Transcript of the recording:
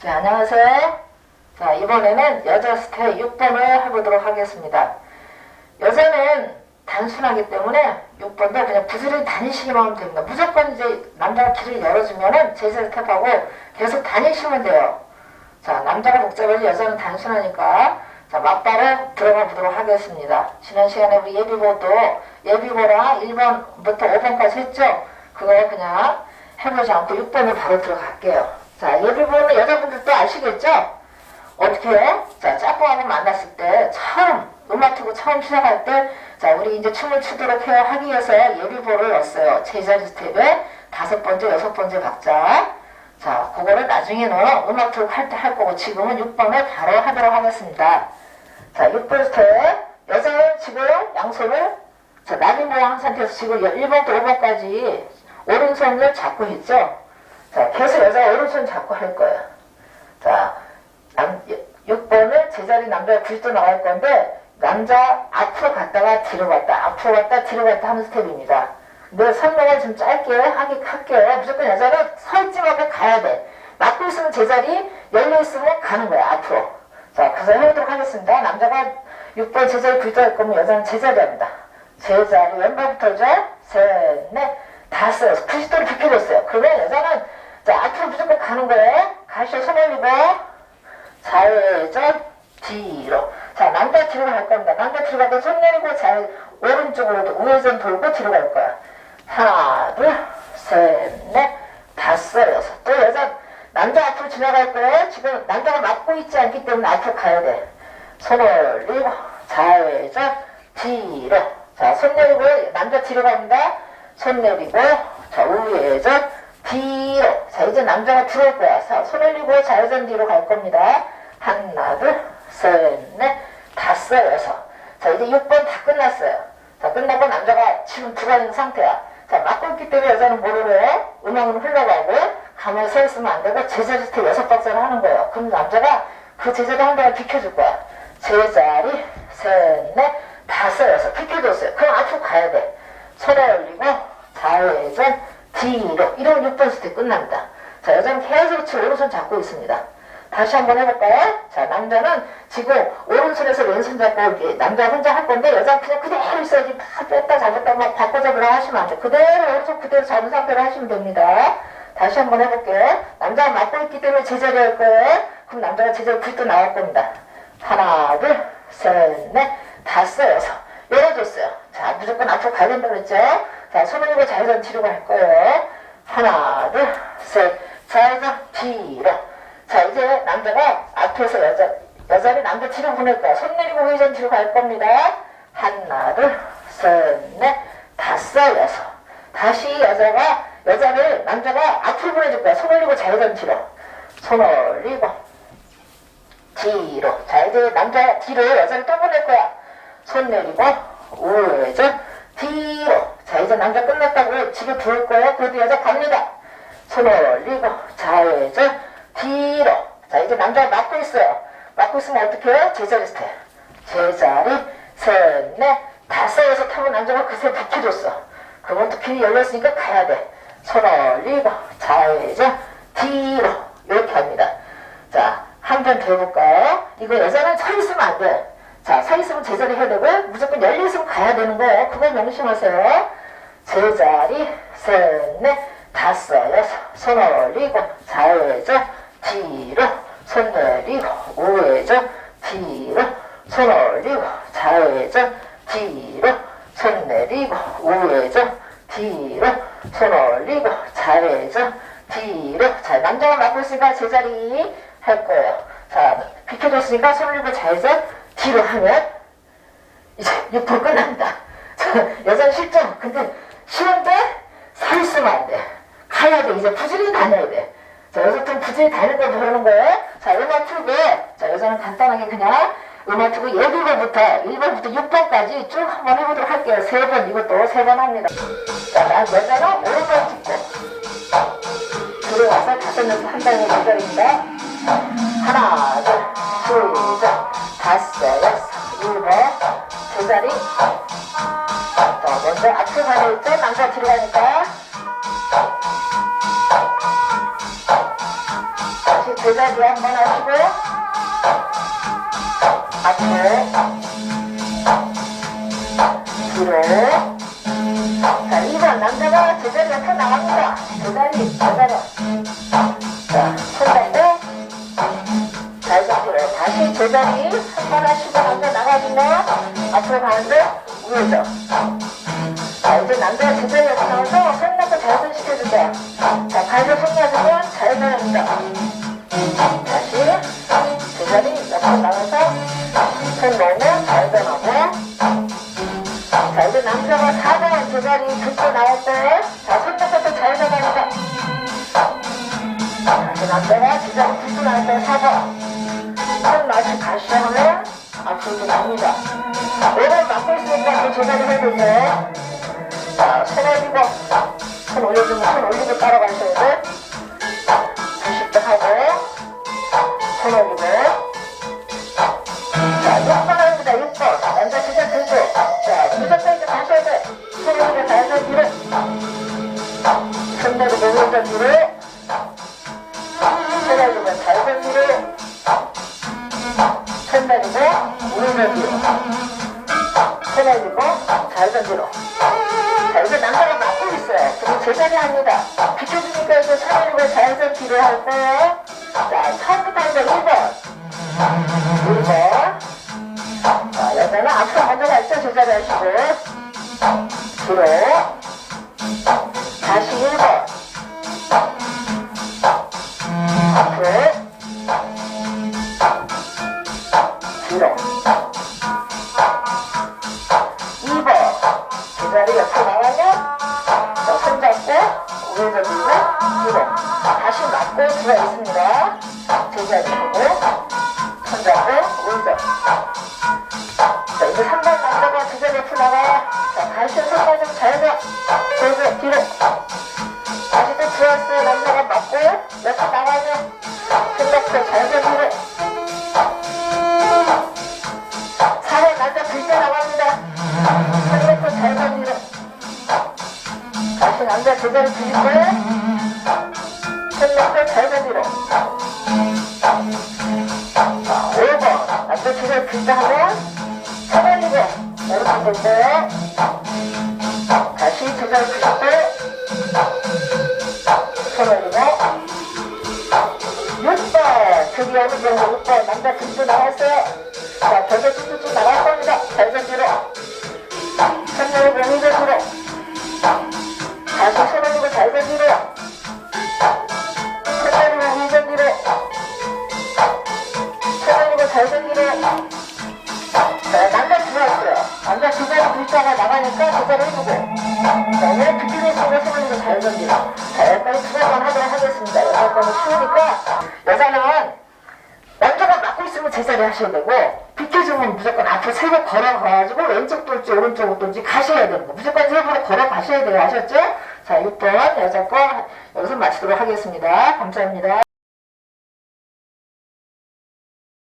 자, 안녕하세요. 자, 이번에는 여자 스타일 6번을 해보도록 하겠습니다. 여자는 단순하기 때문에 6번도 그냥 부지런히 다니시기만 하면 됩니다. 무조건 이제 남자가 길을 열어주면은 제자 스텝하고 계속 다니시면 돼요. 자, 남자가 복잡해서 여자는 단순하니까 자, 맞바로 들어가 보도록 하겠습니다. 지난 시간에 우리 예비보도 예비보랑 1번부터 5번까지 했죠? 그거 그냥 해보지 않고 6번을 바로 들어갈게요. 자, 예비보는 여자분들도 아시겠죠? 어떻게 해요? 자, 짝꿍하고 만났을 때 처음 음악 트고 처음 시작할 때 자, 우리 이제 춤을 추도록 해야 하기 위해서 예비보를 넣었어요. 제자리 스텝에 다섯 번째, 여섯 번째 박자. 자, 그거를 나중에는 음악 트고 할때 할 거고 지금은 6번을 바로 하도록 하겠습니다. 자, 6번 스텝. 여자는 지금 양손을 자, 나비 모양 상태에서 지금 1번부터 5번까지 오른손을 잡고 있죠? 자, 계속 여자가 오른손 잡고 할 거예요. 자, 남, 6번은 제자리 남자가 90도 나갈 건데, 남자 앞으로 갔다가 뒤로 갔다, 앞으로 갔다, 뒤로 갔다 하는 스텝입니다. 근데 설명을 좀 짧게 하기, 할게요. 무조건 여자는 서 있지 말고 가야 돼. 막고 있으면 제자리, 열려 있으면 가는 거야, 앞으로. 자, 그래서 해보도록 하겠습니다. 남자가 6번 제자리 90도 할 거면 여자는 제자리 합니다. 제자리, 왼발부터죠? 셋, 넷, 다섯, 90도를 비켜줬어요. 그러면 여자는, 자, 앞으로 무조건 가는 거예요. 가시오, 손 올리고, 좌회전 뒤로. 자 남자 뒤로 갈 겁니다. 남자 뒤로 가고 손 내리고 잘 오른쪽으로 우회전 돌고 뒤로 갈 거야. 하나 둘 셋 넷 다섯 여섯. 또 여자 남자 앞으로 지나갈 거예요 지금 남자가 막고 있지 않기 때문에 앞으로 가야 돼 손 올리고 좌회전 뒤로. 자 손 내리고 남자 뒤로 갑니다. 손 내리고 자 우회전 뒤로 자 이제 남자가 들어올 거야 자, 손 올리고 좌회전 뒤로 갈 겁니다. 하나 둘 셋 넷 다섯 여섯 자 이제 6번 다 끝났어요. 자 끝나고 남자가 지금 들어가 있는 상태야. 자 막고 있기 때문에 여자는 뭐를 음악은 흘러가고 가만히 서 있으면 안 되고 제자리 스텝 여섯 박자를 하는 거예요. 그럼 남자가 그 제자리 한 대를 비켜줄 거야. 제자리 셋 넷 다섯 여섯 비켜줬어요. 그럼 앞으로 가야 돼. 손에 올리고 좌회전 뒤로 이러면 6번 스텝 끝납니다. 자 여자는 계속 오른손 잡고 있습니다. 다시 한번 해볼까요? 자 남자는 지금 오른손에서 왼손 잡고 남자 혼자 할 건데 여자는 그냥 그대로 있어야지 막 뺐다 잡았다 막 바꿔 잡으라 하시면 안 돼. 그대로 오른손 그대로 잡은 상태로 하시면 됩니다. 다시 한번 해볼게요. 남자가 맡고 있기 때문에 제자리 할 거예요. 그럼 남자가 제자리 불도 나올 겁니다. 하나 둘 셋 넷 다섯 여섯 열어줬어요. 자 무조건 앞으로 가야 된다고 그랬죠? 자, 들고 좌회전 뒤로 갈 거예요. 하나, 둘, 셋. 좌회전 뒤로. 자, 이제 남자가 앞에서 여자, 여자를 남자 뒤로 보낼 거야. 손 내리고 회전 뒤로 갈 겁니다. 하나, 둘, 셋, 넷, 다섯, 여섯. 다시 여자가, 여자를 남자가 앞으로 보내줄 거야. 손 올리고 좌회전 뒤로. 손 올리고, 뒤로. 자, 이제 남자 뒤로 여자를 또 보낼 거야. 손 내리고, 우회전, 뒤로. 자, 이제 남자 끝났다고 집에 들어올 거예요. 그래도 여자 갑니다. 손 올리고, 좌회전, 뒤로. 자, 이제 남자가 막고 있어요. 막고 있으면 어떻게 해요? 제자리 스텝. 제자리, 셋, 넷, 다섯, 여섯 하면 남자가 그새 비켜줬어. 그러면 또 길이 열렸으니까 가야 돼. 손 올리고, 좌회전, 뒤로. 이렇게 합니다. 자, 한 번 더 해볼까요? 이거 여자는 서 있으면 안 돼. 자, 서 있으면 제자리 해야 되고, 무조건 열려 있으면 가야 되는 거예요. 그걸 명심하세요. 제자리, 셋, 넷, 다섯, 여섯. 손 올리고, 좌회전, 뒤로. 손 내리고, 우회전, 뒤로. 손 올리고, 좌회전, 뒤로. 손 내리고, 우회전, 뒤로. 손 올리고, 좌회전, 뒤로. 자, 남자가 맡고 있으니까 제자리 할 거예요. 자, 비켜줬으니까 손 올리고 좌회전, 뒤로 하면 이제 6분 끝납니다. 여자는 실전. 근데 쉬운데 서 있으면 안 돼. 가야 돼. 이제 부지런히 다녀야 돼. 자, 여자들은 부지런히 다니는 걸 배우는 거예요. 자, 음악 틀고, 자, 여자는 간단하게 그냥 음악 틀고 예비번부터 1번부터 6번까지 쭉 한번 해보도록 할게요. 세 번, 이것도 세 번 합니다. 자, 난 여자는 오른발 짚고, 들어와서 다섯 명서 한다는 연결입니다. 하나, 둘, 시작. 다섯, 여섯, 일곱, 제자리. 있죠? 남자 뒤로 가니까. 다시 제자리 한번 하시고. 앞으로. 뒤로. 자 2번 남자가 제자리 앞으로 나갑니다. 제자리 제자리. 자잘 잡기로. 다시 제자리 한 번 하시고 남자 나가주면 앞으로 가는데 우회전 자 이제 남자가 제자리 앞에 나와서 손 놓고 잘손 시켜주세요 자 발로 손 놔주면 잘 변합니다 다시 제자리 옆으로 나가서 손잘 변하고 자 이제 남자가 4번 제자리 듣고 나올 때 자, 손 놓고 또잘 변합니다 다시 남자가 제자리 듣고 나올 때 4번 손 마주 가시 하면 앞으로 갑니다. 오늘 맡고 있으니까 그 제자리 해보세요. 자, 손 올리고, 손 올려주면 손 올리고 따라가셔야 돼. 90도 하고, 손 올리고. 자, 6번 합니다, 6번. 남자 제자 들고. 자, 이제 가셔야 돼. 손 올리고 달달 뒤로. 손 내리고 왼쪽 뒤로. 손 올리고 달달 뒤로. 손 내리고 오른손 뒤로 손 내리고 잘 던지로 자 이제 남자가 맡고 제자리 합니다. 비켜주니까 이제 손 내리고 잘선 뒤로 할 거예요 자 처음부터 이제 1번. 1번. 자 여자는 앞으로 먼저 갈때 제자리 하시고. 뒤로. 다시 1번 우회전 뒤로 뒤로 다시 맞고 들어 있습니다. 제자리 보고 손잡고 우회전 자 이제 3번 남자가 제자리 옆에 나가요 자 다시 손발 좀 잘가 그리고 뒤로. 다시 또 들어왔어요. 남자가 맞고 옆에 나가 던지로. 자, 5번. 남자 제자리 불자 하면 손 올리고 이렇게 됐어요. 다시 드시고 손 올리고 6번 드디어 어느 정도 6번 남자 등도 나왔어요 자 나갈 겁니다 잘전 뒤로 손내리고 위전 뒤로 두 자리 해보고. 자 오늘 비키니 올리고 잘전 뒤로 자 여기까지 두 번만 하도록 하겠습니다. 여덟 번은 쉬우니까. 여자는 남자가 맡고 있으면 제자리 하셔야 되고 비켜주면 무조건 앞으로 세번 걸어가가지고 왼쪽 돌지 오른쪽 돌지 가셔야 되는 거. 무조건 세 번을 걸어가셔야 돼요. 아셨죠? 자 6번 여자 거 여기서 마치도록 하겠습니다. 감사합니다